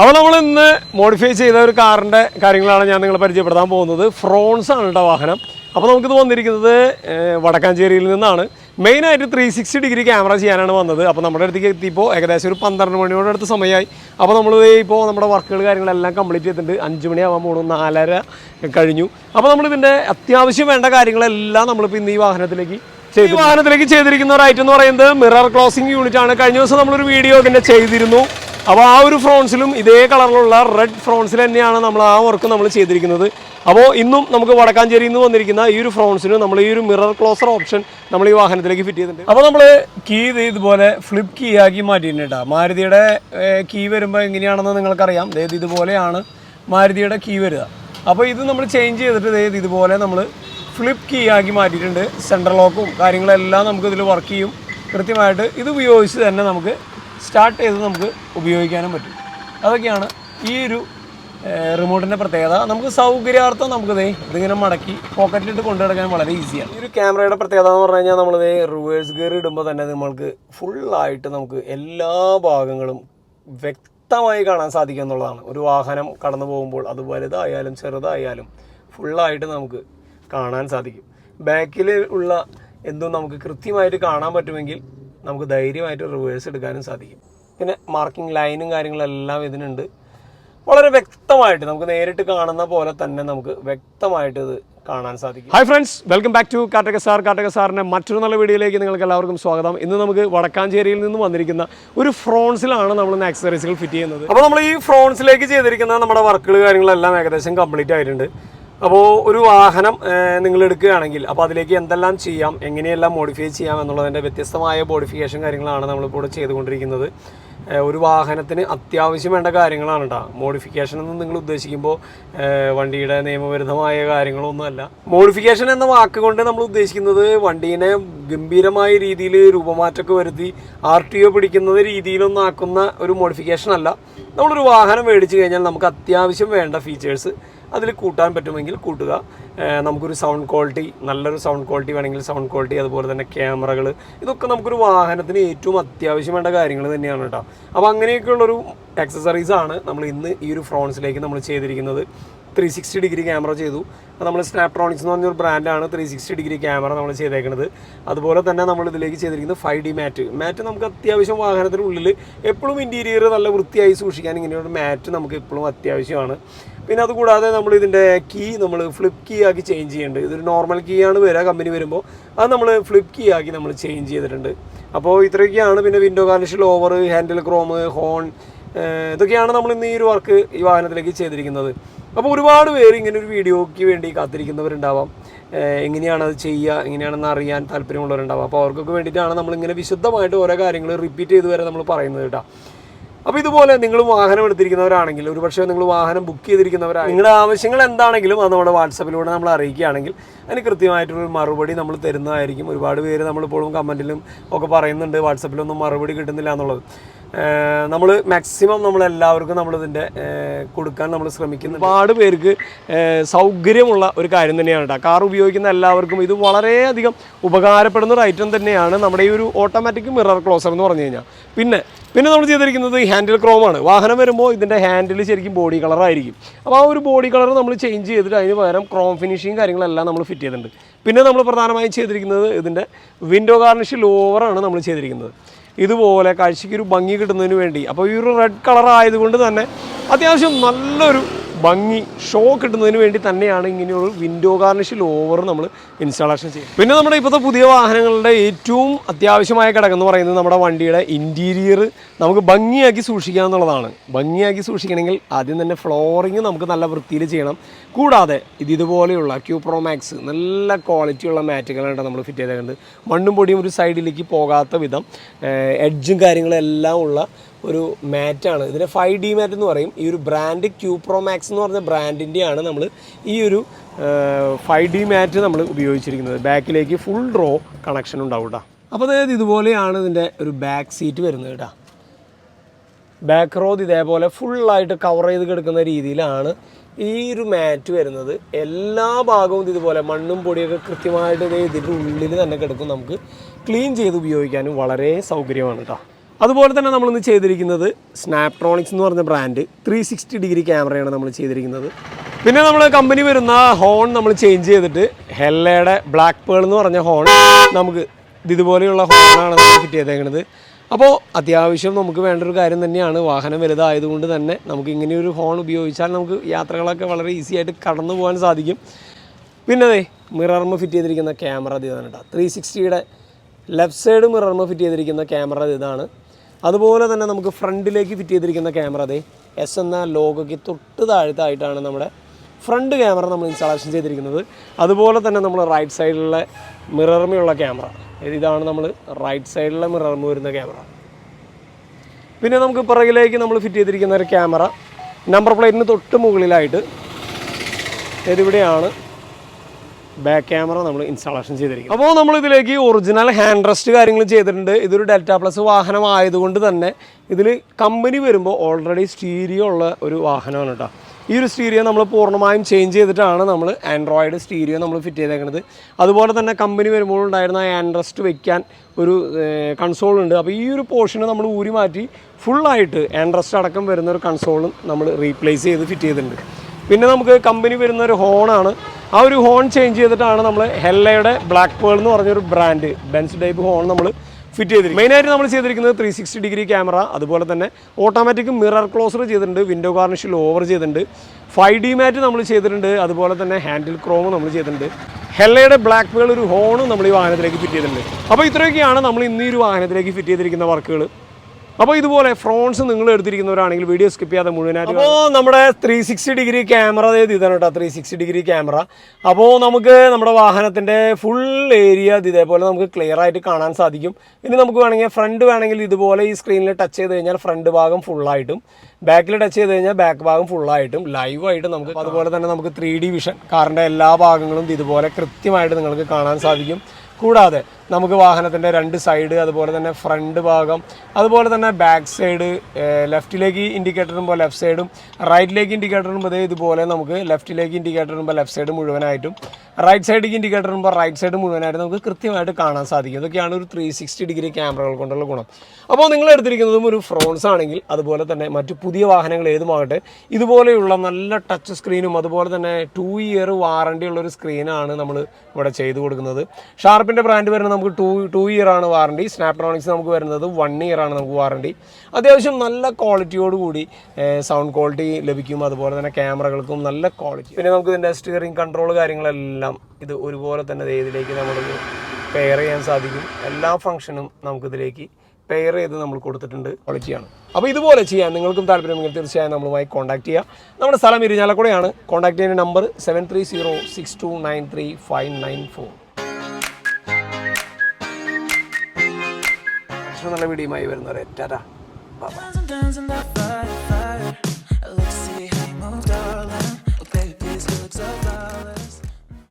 അപ്പോൾ നമ്മൾ ഇന്ന് മോഡിഫൈ ചെയ്ത ഒരു കാറിന്റെ കാര്യങ്ങളാണ് ഞാൻ നിങ്ങളെ പരിചയപ്പെടുത്താൻ പോകുന്നത്. ഫ്രോൺസ് ആണ് കേട്ടോ വാഹനം. അപ്പോൾ നമുക്കിത് വന്നിരിക്കുന്നത് വടക്കാഞ്ചേരിയിൽ നിന്നാണ്. മെയിനായിട്ട് ത്രീ സിക്സ്റ്റി ഡിഗ്രി ക്യാമറ ചെയ്യാനാണ് വന്നത്. അപ്പോൾ നമ്മുടെ അടുത്തേക്ക് എത്തിയപ്പോൾ ഏകദേശം ഒരു പന്ത്രണ്ട് മണിയോട് അടുത്ത് സമയമായി. അപ്പോൾ നമ്മൾ ഇപ്പോൾ നമ്മുടെ വർക്കുകൾ കാര്യങ്ങളെല്ലാം കംപ്ലീറ്റ് ചെയ്തിട്ടുണ്ട്. അഞ്ച് മണിയാവാൻ മൂന്ന് നാലര കഴിഞ്ഞു. അപ്പോൾ നമ്മളിതിന്റെ അത്യാവശ്യം വേണ്ട കാര്യങ്ങളെല്ലാം നമ്മളിപ്പോൾ ഇന്ന് ഈ വാഹനത്തിലേക്ക് ഈ വാഹനത്തിലേക്ക് ചെയ്തിരിക്കുന്ന ഒരു ഐറ്റം എന്ന് പറയുന്നത് മിറർ ക്ലോസിംഗ് യൂണിറ്റ് ആണ്. കഴിഞ്ഞ ദിവസം നമ്മളൊരു വീഡിയോ ഇതിന്റെ ചെയ്തിരുന്നു. അപ്പോൾ ആ ഒരു ഫ്രോൺസിലും ഇതേ കളറിലുള്ള റെഡ് ഫ്രോൺസിൽ തന്നെയാണ് നമ്മൾ ആ വർക്ക് നമ്മൾ ചെയ്തിരിക്കുന്നത്. അപ്പോൾ ഇന്നും നമുക്ക് വടക്കാഞ്ചേരിയിൽ നിന്ന് വന്നിരിക്കുന്ന ഈ ഒരു ഫ്രോൺസിന് നമ്മൾ ഈ ഒരു മിറർ ക്ലോസർ ഓപ്ഷൻ നമ്മൾ ഈ വാഹനത്തിലേക്ക് ഫിറ്റ് ചെയ്തിട്ടുണ്ട്. അപ്പോൾ നമ്മൾ കീ ഇത് ഇതുപോലെ ഫ്ലിപ്പ് കീ ആക്കി മാറ്റിയിട്ടുണ്ട് മാരുതിയുടെ കീ വരുമ്പോൾ എങ്ങനെയാണെന്ന് നിങ്ങൾക്കറിയാം. അതായത് ഇതുപോലെയാണ് മാരുതിയുടെ കീ വരിക. അപ്പോൾ ഇത് നമ്മൾ ചേഞ്ച് ചെയ്തിട്ട് അതായത് ഇതുപോലെ നമ്മൾ ഫ്ലിപ്പ് കീ ആക്കി മാറ്റിയിട്ടുണ്ട്. സെൻട്രൽ ലോക്കും കാര്യങ്ങളെല്ലാം നമുക്ക് ഇതിൽ വർക്ക് ചെയ്യും. കൃത്യമായിട്ട് ഇത് ഉപയോഗിച്ച് തന്നെ നമുക്ക് സ്റ്റാർട്ട് ചെയ്ത് നമുക്ക് ഉപയോഗിക്കാനും പറ്റും. അതൊക്കെയാണ് ഈ ഒരു റിമോട്ടിന്റെ പ്രത്യേകത. നമുക്ക് സൗകര്യാർത്ഥം നമുക്ക് ദേ ഇതിങ്ങനെ മടക്കി പോക്കറ്റിലിട്ട് കൊണ്ടു നടക്കാൻ വളരെ ഈസിയാണ് ഈ ഒരു ക്യാമറയുടെ പ്രത്യേകത എന്ന് പറഞ്ഞു കഴിഞ്ഞാൽ നമ്മൾ ദേ റിവേഴ്സ് ഗിയർ ഇടുമ്പോൾ തന്നെ നമ്മൾക്ക് ഫുള്ളായിട്ട് നമുക്ക് എല്ലാ ഭാഗങ്ങളും വ്യക്തമായി കാണാൻ സാധിക്കും എന്നുള്ളതാണ്. ഒരു വാഹനം കടന്നു പോകുമ്പോൾ അത് വലുതായാലും ചെറുതായാലും ഫുള്ളായിട്ട് നമുക്ക് കാണാൻ സാധിക്കും. ബാക്കിൽ ഉള്ള എന്തും നമുക്ക് കൃത്യമായിട്ട് കാണാൻ പറ്റുമെങ്കിൽ നമുക്ക് ധൈര്യമായിട്ട് റിവേഴ്സ് എടുക്കാനും സാധിക്കും. പിന്നെ മാർക്കിംഗ് ലൈനും കാര്യങ്ങളെല്ലാം ഇതിനുണ്ട്. വളരെ വ്യക്തമായിട്ട് നമുക്ക് നേരിട്ട് കാണുന്ന പോലെ തന്നെ നമുക്ക് വ്യക്തമായിട്ട് ഇത് കാണാൻ സാധിക്കും. Hi friends welcome back to Kattaka sir Kattaka സാറിന്റെ മറ്റൊരു നല്ല വീഡിയോയിലേക്ക് നിങ്ങൾക്ക് എല്ലാവർക്കും സ്വാഗതം. ഇന്ന് നമുക്ക് വടക്കാഞ്ചേരിയിൽ നിന്ന് വന്നിരിക്കുന്ന ഒരു ഫ്രോൺസിലാണ് നമ്മൾ ഇന്ന് ആക്സസറീസുകൾ ഫിറ്റ് ചെയ്യുന്നത്. അപ്പോൾ നമ്മൾ ഈ ഫ്രോൺസിലേക്ക് ചെയ്തിരിക്കുന്ന നമ്മുടെ വർക്കുകൾ കാര്യങ്ങളെല്ലാം ഏകദേശം കംപ്ലീറ്റ് ആയിട്ടുണ്ട്. അപ്പോൾ ഒരു വാഹനം നിങ്ങൾ എടുക്കുകയാണെങ്കിൽ അപ്പോൾ അതിലേക്ക് എന്തെല്ലാം ചെയ്യാം എങ്ങനെയെല്ലാം മോഡിഫൈ ചെയ്യാം എന്നുള്ളതിന്റെ വ്യത്യസ്തമായ മോഡിഫിക്കേഷൻ കാര്യങ്ങളാണ് നമ്മളിപ്പോൾ ഇവിടെ ചെയ്തുകൊണ്ടിരിക്കുന്നത്. ഒരു വാഹനത്തിന് അത്യാവശ്യം വേണ്ട കാര്യങ്ങളാണ് കേട്ടോ മോഡിഫിക്കേഷൻ എന്ന് നിങ്ങൾ ഉദ്ദേശിക്കുമ്പോൾ വണ്ടിയുടെ നിയമവിരുദ്ധമായ കാര്യങ്ങളൊന്നുമല്ല മോഡിഫിക്കേഷൻ എന്ന വാക്ക് കൊണ്ട് നമ്മൾ ഉദ്ദേശിക്കുന്നത് വണ്ടീനെ ഗംഭീരമായ രീതിയിൽ രൂപമാറ്റമൊക്കെ വരുത്തി ആർ ടി ഒ പിടിക്കുന്നത് രീതിയിലൊന്നാക്കുന്ന ഒരു മോഡിഫിക്കേഷൻ അല്ല. നമ്മളൊരു വാഹനം മേടിച്ചു കഴിഞ്ഞാൽ നമുക്ക് അത്യാവശ്യം വേണ്ട ഫീച്ചേഴ്സ് അതിൽ കൂട്ടാൻ പറ്റുമെങ്കിൽ കൂട്ടുക. നമുക്കൊരു സൗണ്ട് ക്വാളിറ്റി നല്ലൊരു സൗണ്ട് ക്വാളിറ്റി വേണമെങ്കിൽ സൗണ്ട് ക്വാളിറ്റി അതുപോലെ തന്നെ ക്യാമറകൾ ഇതൊക്കെ നമുക്കൊരു വാഹനത്തിന് ഏറ്റവും അത്യാവശ്യം വേണ്ട കാര്യങ്ങൾ തന്നെയാണ് കേട്ടോ. അപ്പോൾ അങ്ങനെയൊക്കെയുള്ളൊരു ആക്സസറീസ് ആണ് നമ്മൾ ഇന്ന് ഈ ഒരു ഫ്രോൺസിലേക്ക് നമ്മൾ ചെയ്തിരിക്കുന്നത്. ത്രീ സിക്സ്റ്റി ഡിഗ്രി ക്യാമറ ചെയ്തു. നമ്മൾ സ്നാപ്ട്രോണിക്സ് എന്ന് പറഞ്ഞൊരു ബ്രാൻഡാണ് ത്രീ സിക്സ്റ്റി ഡിഗ്രി ക്യാമറ നമ്മൾ ചെയ്തേക്കുന്നത് അതുപോലെ തന്നെ നമ്മൾ ഇതിലേക്ക് ചെയ്തിരിക്കുന്നത് ഫൈവ് ഡി മാറ്റ് മാറ്റ് നമുക്ക് അത്യാവശ്യം വാഹനത്തിനുള്ളിൽ എപ്പോഴും ഇന്റീരിയർ നല്ല വൃത്തിയായി സൂക്ഷിക്കാൻ ഇങ്ങനെയൊരു മാറ്റ് നമുക്ക് എപ്പോഴും അത്യാവശ്യമാണ്. പിന്നെ അതുകൂടാതെ നമ്മൾ ഇതിന്റെ കീ നമ്മൾ ഫ്ലിപ്പ് കീ ആക്കി ചേഞ്ച് ചെയ്യുന്നുണ്ട് ഇതൊരു നോർമൽ കീ ആണ് വരിക കമ്പനി വരുമ്പോൾ അത് നമ്മൾ ഫ്ലിപ്പ് കീ ആക്കി നമ്മൾ ചേഞ്ച് ചെയ്തിട്ടുണ്ട്. അപ്പോൾ ഇത്രയൊക്കെയാണ് പിന്നെ window garnish over handle chrome horn ഇതൊക്കെയാണ് നമ്മൾ ഇന്ന് ഈ ഒരു വർക്ക് ഈ വാഹനത്തിലേക്ക് ചെയ്തിരിക്കുന്നത്. അപ്പോൾ ഒരുപാട് പേര് ഇങ്ങനെ ഒരു വീഡിയോയ്ക്ക് വേണ്ടി കാത്തിരിക്കുന്നവരുണ്ടാവാം. എങ്ങനെയാണ് അത് ചെയ്യുക എങ്ങനെയാണെന്ന് അറിയാൻ താല്പര്യമുള്ളവരുണ്ടാവാം. അപ്പോൾ അവർക്കൊക്കെ വേണ്ടിയിട്ടാണ് നമ്മളിങ്ങനെ വിശുദ്ധമായിട്ട് ഓരോ കാര്യങ്ങൾ റിപ്പീറ്റ് ചെയ്ത് വരെ നമ്മൾ പറയുന്നത് കേട്ടോ. അപ്പോൾ ഇതുപോലെ നിങ്ങൾ വാഹനം എടുത്തിരിക്കുന്നവരാണെങ്കിൽ ഒരുപക്ഷെ നിങ്ങൾ വാഹനം ബുക്ക് ചെയ്തിരിക്കുന്നവരാണ് നിങ്ങളുടെ ആവശ്യങ്ങൾ എന്താണെങ്കിലും അത് നമ്മുടെ വാട്സപ്പിലൂടെ നമ്മൾ അറിയിക്കുകയാണെങ്കിൽ അതിന് കൃത്യമായിട്ടൊരു മറുപടി നമ്മൾ തരുന്നതായിരിക്കും. ഒരുപാട് പേര് നമ്മളിപ്പോഴും കമന്റിലും ഒക്കെ പറയുന്നുണ്ട് വാട്സപ്പിലൊന്നും മറുപടി കിട്ടുന്നില്ല എന്നുള്ളത്. നമ്മൾ മാക്സിമം നമ്മൾ എല്ലാവർക്കും നമ്മളിതിന്റെ കൊടുക്കാൻ നമ്മൾ ശ്രമിക്കുന്നു ഒരുപാട് പേർക്ക് സൗകര്യമുള്ള ഒരു കാര്യം തന്നെയാണ് കേട്ടോ കാർ ഉപയോഗിക്കുന്ന എല്ലാവർക്കും ഇത് വളരെയധികം ഉപകാരപ്പെടുന്ന ഒരു ഐറ്റം തന്നെയാണ് നമ്മുടെ ഈ ഒരു ഓട്ടോമാറ്റിക് മിറർ ക്ലോസർ എന്ന് പറഞ്ഞു കഴിഞ്ഞാൽ പിന്നെ പിന്നെ നമ്മൾ ചെയ്തിരിക്കുന്നത് ഹാൻഡിൽ ക്രോമാണ് വാഹനം വരുമ്പോൾ ഇതിന്റെ ഹാൻഡിൽ ശരിക്കും ബോഡി കളറായിരിക്കും അപ്പോൾ ആ ഒരു ബോഡി കളർ നമ്മൾ ചേഞ്ച് ചെയ്തിട്ട് അതിന് പകരം ക്രോം ഫിനിഷിങ് കാര്യങ്ങളെല്ലാം നമ്മൾ ഫിറ്റ് ചെയ്തിട്ടുണ്ട് പിന്നെ നമ്മൾ പ്രധാനമായും ചെയ്തിരിക്കുന്നത് ഇതിന്റെ വിൻഡോ ഗാർണിഷ് ലോവറാണ് നമ്മൾ ചെയ്തിരിക്കുന്നത്. ഇതുപോലെ കാഴ്ചയ്ക്ക് ഒരു ഭംഗി കിട്ടുന്നതിന് വേണ്ടി. അപ്പോൾ ഈ ഒരു റെഡ് കളർ ആയതുകൊണ്ട് തന്നെ അത്യാവശ്യം നല്ലൊരു ഭംഗി ഷോ കിട്ടുന്നതിന് വേണ്ടി തന്നെയാണ് ഇങ്ങനെയൊരു വിൻഡോ ഗാർണിഷ് ഓവർ നമ്മൾ ഇൻസ്റ്റാളേഷൻ ചെയ്യുന്നത് പിന്നെ നമ്മുടെ ഇപ്പോഴത്തെ പുതിയ വാഹനങ്ങളുടെ ഏറ്റവും അത്യാവശ്യമായ ഘടകം എന്ന് പറയുന്നത് നമ്മുടെ വണ്ടിയുടെ ഇന്റീരിയർ നമുക്ക് ഭംഗിയാക്കി സൂക്ഷിക്കുക എന്നുള്ളതാണ്. ഭംഗിയാക്കി സൂക്ഷിക്കണമെങ്കിൽ ആദ്യം തന്നെ ഫ്ലോറിങ് നമുക്ക് നല്ല വൃത്തിയിൽ ചെയ്യണം. കൂടാതെ ഇത് ഇതുപോലെയുള്ള ക്യൂപ്രോ മാക്സ് നല്ല ക്വാളിറ്റിയുള്ള മാറ്റുകളാണ് നമ്മൾ ഫിറ്റ് ചെയ്തേക്കുന്നത്. മണ്ണും പൊടിയും ഒരു സൈഡിലേക്ക് പോകാത്ത വിധം എഡ്ജും കാര്യങ്ങളും എല്ലാം ഉള്ള ഒരു മാറ്റാണ്. ഇതിന് ഫൈവ് ഡി മാറ്റ് എന്ന് പറയും. ഈ ഒരു ബ്രാൻഡ് ക്യൂപ്രോ മാക്സ് എന്ന് പറഞ്ഞ ബ്രാൻഡിന്റെയാണ് നമ്മൾ ഈ ഒരു ഫൈവ് ഡി മാറ്റ് നമ്മൾ ഉപയോഗിച്ചിരിക്കുന്നത്. ബാക്കിലേക്ക് ഫുൾ റോ കണക്ഷൻ ഉണ്ടാവും കേട്ടോ അപ്പോൾ അതായത് ഇതുപോലെയാണ് ഇതിന്റെ ഒരു ബാക്ക് സീറ്റ് വരുന്നത് കേട്ടോ ബാക്ക് റോഡ് ഇതേപോലെ ഫുള്ളായിട്ട് കവർ ചെയ്ത് കിടക്കുന്ന രീതിയിലാണ് ഈ ഒരു മാറ്റ് വരുന്നത്. എല്ലാ ഭാഗവും ഇതുപോലെ മണ്ണും പൊടിയൊക്കെ കൃത്യമായിട്ട് ഇതിന്റെ ഉള്ളിൽ തന്നെ കിടക്കും. നമുക്ക് ക്ലീൻ ചെയ്ത് ഉപയോഗിക്കാനും വളരെ സൗകര്യമാണ് കേട്ടോ അതുപോലെ തന്നെ നമ്മൾ ഇന്ന് ചെയ്തിരിക്കുന്നത് സ്നാപ്ട്രോണിക്സ് എന്ന് പറഞ്ഞ ബ്രാൻഡ് ത്രീ സിക്സ്റ്റി ഡിഗ്രി ക്യാമറയാണ് നമ്മൾ ചെയ്തിരിക്കുന്നത്. പിന്നെ നമ്മൾ കമ്പനി വരുന്ന ഹോൺ നമ്മൾ ചേഞ്ച് ചെയ്തിട്ട് ഹെല്ലയുടെ ബ്ലാക്ക് പേൾ എന്ന് പറഞ്ഞ ഹോൺ നമുക്ക് ഇത് ഇതുപോലെയുള്ള ഹോണാണ് നമുക്ക് ഫിറ്റ് ചെയ്തേക്കുന്നത് അപ്പോൾ അത്യാവശ്യം നമുക്ക് വേണ്ട ഒരു കാര്യം തന്നെയാണ്. വാഹനം വലുതായതുകൊണ്ട് തന്നെ നമുക്ക് ഇങ്ങനെയൊരു ഹോൺ ഉപയോഗിച്ചാൽ നമുക്ക് യാത്രകളൊക്കെ വളരെ ഈസി ആയിട്ട് കടന്നു പോകാൻ സാധിക്കും. പിന്നെ അതെ മിറർമ ഫിറ്റ് ചെയ്തിരിക്കുന്ന ക്യാമറ ഇത് ഇതാണ് കേട്ടോ ത്രീ സിക്സ്റ്റിയുടെ ലെഫ്റ്റ് സൈഡ് മിറർമ ഫിറ്റ് ചെയ്തിരിക്കുന്ന ക്യാമറ ഇതാണ്. അതുപോലെ തന്നെ നമുക്ക് ഫ്രണ്ടിലേക്ക് ഫിറ്റ് ചെയ്തിരിക്കുന്ന ക്യാമറ അതെ എസ് എന്ന ലോഗോയ്ക്ക് തൊട്ട് താഴത്തായിട്ടാണ് നമ്മുടെ ഫ്രണ്ട് ക്യാമറ നമ്മൾ ഇൻസ്റ്റാളേഷൻ ചെയ്തിരിക്കുന്നത്. അതുപോലെ തന്നെ നമ്മൾ റൈറ്റ് സൈഡിലുള്ള മിറർമയുള്ള ക്യാമറ. ഇതാണ് നമ്മൾ റൈറ്റ് സൈഡിലെ മിറർമ വരുന്ന ക്യാമറ. പിന്നെ നമുക്ക് പുറകിലേക്ക് നമ്മൾ ഫിറ്റ് ചെയ്തിരിക്കുന്ന ഒരു ക്യാമറ. നമ്പർ പ്ലേറ്റിന് തൊട്ട് മുകളിലായിട്ട് ഇതിവിടെയാണ് ബാക്ക് ക്യാമറ നമ്മൾ ഇൻസ്റ്റാളേഷൻ ചെയ്തിരിക്കും അപ്പോൾ നമ്മൾ ഇതിലേക്ക് ഒറിജിനൽ ഹാൻഡ് റെസ്റ്റ് കാര്യങ്ങൾ ചെയ്തിട്ടുണ്ട്. ഇതൊരു ഡെൽറ്റ പ്ലസ് വാഹനം ആയതുകൊണ്ട് തന്നെ ഇതിൽ കമ്പനി വരുമ്പോൾ ഓൾറെഡി സ്റ്റീരിയോ ഉള്ള ഒരു വാഹനമാണ് കേട്ടോ ഈ ഒരു സ്റ്റീരിയോ നമ്മൾ പൂർണമായും ചേഞ്ച് ചെയ്തിട്ടാണ് നമ്മൾ ആൻഡ്രോയിഡ് സ്റ്റീരിയോ നമ്മൾ ഫിറ്റ് ചെയ്തേക്കുന്നത് അതുപോലെ തന്നെ കമ്പനി വരുമ്പോൾ ഉണ്ടായിരുന്ന ഹാൻഡ് റെസ്റ്റ് വെക്കാൻ ഒരു കൺസോൾ ഉണ്ട്. അപ്പോൾ ഈ ഒരു പോർഷന് നമ്മൾ ഊരി മാറ്റി ഫുള്ളായിട്ട് ആൻഡ്രസ്റ്റ് അടക്കം വരുന്ന ഒരു കൺസോളും നമ്മൾ റീപ്ലേസ് ചെയ്ത് ഫിറ്റ് ചെയ്തിട്ടുണ്ട്. പിന്നെ നമുക്ക് കമ്പനി വരുന്ന ഒരു ഹോണാണ്. ആ ഒരു ഹോൺ ചേഞ്ച് ചെയ്തിട്ടാണ് നമ്മൾ ഹെല്ലയുടെ ബ്ലാക്ക് പേൾ എന്ന് പറഞ്ഞൊരു ബ്രാൻഡ് ബെൻസ് ടൈപ്പ് ഹോൺ നമ്മൾ ഫിറ്റ് ചെയ്തിരിക്കും മെയിനായിട്ട് നമ്മൾ ചെയ്തിരിക്കുന്നത് ത്രീ സിക്സ്റ്റി ഡിഗ്രി ക്യാമറ അതുപോലെ തന്നെ ഓട്ടോമാറ്റിക് മിറർ ക്ലോസർ ചെയ്തിട്ടുണ്ട് വിൻഡോ കാർണിഷിൽ ഓവർ ചെയ്തിട്ടുണ്ട്. ഫൈവ് ഡി മാറ്റ് നമ്മൾ ചെയ്തിട്ടുണ്ട് അതുപോലെ തന്നെ ഹാൻഡിൽ ക്രോം നമ്മൾ ചെയ്തിട്ടുണ്ട്. ഹെല്ലയുടെ ബ്ലാക്ക് പേൾ ഒരു ഹോണും നമ്മൾ ഈ വാഹനത്തിലേക്ക് ഫിറ്റ് ചെയ്തിട്ടുണ്ട്. അപ്പോൾ ഇത്രയൊക്കെയാണ് നമ്മൾ ഇന്ന് ഈ ഒരു വാഹനത്തിലേക്ക് ഫിറ്റ് ചെയ്തിരിക്കുന്ന വർക്കുകൾ അപ്പോൾ ഇതുപോലെ ഫ്രോൺസ് നിങ്ങൾ എടുത്തിരിക്കുന്നവരാണെങ്കിൽ വീഡിയോ സ്കിപ്പ് ചെയ്യാതെ മുഴുവനായിട്ട് അപ്പോൾ നമ്മുടെ ത്രീ സിക്സ്റ്റി ഡിഗ്രി ക്യാമറ ഇത് ഇതാണ് കേട്ടോ ത്രീ സിക്സ്റ്റി ഡിഗ്രി ക്യാമറ അപ്പോൾ നമുക്ക് നമ്മുടെ വാഹനത്തിന്റെ ഫുൾ ഏരിയ ഇതേപോലെ നമുക്ക് ക്ലിയർ ആയിട്ട് കാണാൻ സാധിക്കും. ഇനി നമുക്ക് വേണമെങ്കിൽ ഫ്രണ്ട് വേണമെങ്കിൽ ഇതുപോലെ ഈ സ്ക്രീനിൽ ടച്ച് ചെയ്ത് കഴിഞ്ഞാൽ ഫ്രണ്ട് ഭാഗം ഫുള്ളായിട്ടും ബാക്കിൽ ടച്ച് ചെയ്ത് കഴിഞ്ഞാൽ ബാക്ക് ഭാഗം ഫുള്ളായിട്ടും ലൈവായിട്ട് നമുക്ക് അതുപോലെ തന്നെ നമുക്ക് ത്രീ ഡി വിഷൻ കാറിന്റെ എല്ലാ ഭാഗങ്ങളും ഇതുപോലെ കൃത്യമായിട്ട് നിങ്ങൾക്ക് കാണാൻ സാധിക്കും. കൂടാതെ നമുക്ക് വാഹനത്തിന്റെ രണ്ട് സൈഡ് അതുപോലെ തന്നെ ഫ്രണ്ട് ഭാഗം അതുപോലെ തന്നെ ബാക്ക് സൈഡ് ലെഫ്റ്റിലേക്ക് ഇൻഡിക്കേറ്ററും ഇടുമ്പോൾ ലെഫ്റ്റ് സൈഡും റൈറ്റിലേക്ക് ഇൻഡിക്കേറ്ററും ദേ ഇതുപോലെ നമുക്ക് ലെഫ്റ്റിലേക്ക് ഇൻഡിക്കേറ്ററും ഇടുമ്പോൾ ലെഫ്റ്റ് സൈഡ് മുഴുവനായിട്ടും റൈറ്റ് സൈഡിലേക്ക് ഇൻഡിക്കേറ്റർ ഇടുമ്പോൾ റൈറ്റ് സൈഡ് മുഴുവനായിട്ട് നമുക്ക് കൃത്യമായിട്ട് കാണാൻ സാധിക്കും. ഇതൊക്കെയാണ് ഒരു ത്രീ സിക്സ്റ്റി ഡിഗ്രി ക്യാമറകൾ കൊണ്ടുള്ള ഗുണം. അപ്പോൾ നിങ്ങൾ എടുത്തിരിക്കുന്നതും ഒരു ഫ്രോൺസ് ആണെങ്കിൽ അതുപോലെ തന്നെ മറ്റു പുതിയ വാഹനങ്ങൾ ഏതുമാകട്ടെ ഇതുപോലെയുള്ള നല്ല ടച്ച് സ്ക്രീനും അതുപോലെ തന്നെ ടു ഇയർ വാറണ്ടി ഉള്ള ഒരു സ്ക്രീനാണ് നമ്മൾ ഇവിടെ ചെയ്തു കൊടുക്കുന്നത്. ഷാർപ്പിന്റെ ബ്രാൻഡ് വരുന്നത് നമുക്ക് ടു ടു ഇയർ ആണ് വാറണ്ടി സ്നാപ്ഡ്രോണിക്സ് നമുക്ക് വരുന്നത് വൺ ഇയർ ആണ് നമുക്ക് വാറണ്ടി അത്യാവശ്യം നല്ല ക്വാളിറ്റിയോട് കൂടി സൗണ്ട് ക്വാളിറ്റി ലഭിക്കും. അതുപോലെ തന്നെ ക്യാമറകൾക്കും നല്ല ക്വാളിറ്റി പിന്നെ നമുക്ക് ഇതിന്റെ സ്റ്റിയറിംഗ് കൺട്രോൾ കാര്യങ്ങളെല്ലാം ഇത് ഒരുപോലെ തന്നെ ഇതിലേക്ക് നമുക്ക് പെയർ ചെയ്യാൻ സാധിക്കും. എല്ലാ ഫംഗ്ഷനും നമുക്കിതിലേക്ക് പെയർ ചെയ്ത് നമ്മൾ കൊടുത്തിട്ടുണ്ട്. ക്വാളിറ്റിയാണ് അപ്പോൾ ഇതുപോലെ ചെയ്യാൻ നിങ്ങൾക്കും താല്പര്യമെങ്കിൽ തീർച്ചയായും നമ്മളുമായി കോൺടാക്ട് ചെയ്യുക നമ്മുടെ സ്ഥലം ഇരിഞ്ഞാലക്കുടയാണ്. കോൺടാക്ട് ചെയ്യുന്ന number seven three zero six two nine three five nine four നല്ല വീഡിയോയുമായി വരുന്നവരെ. ടാറ്റാ.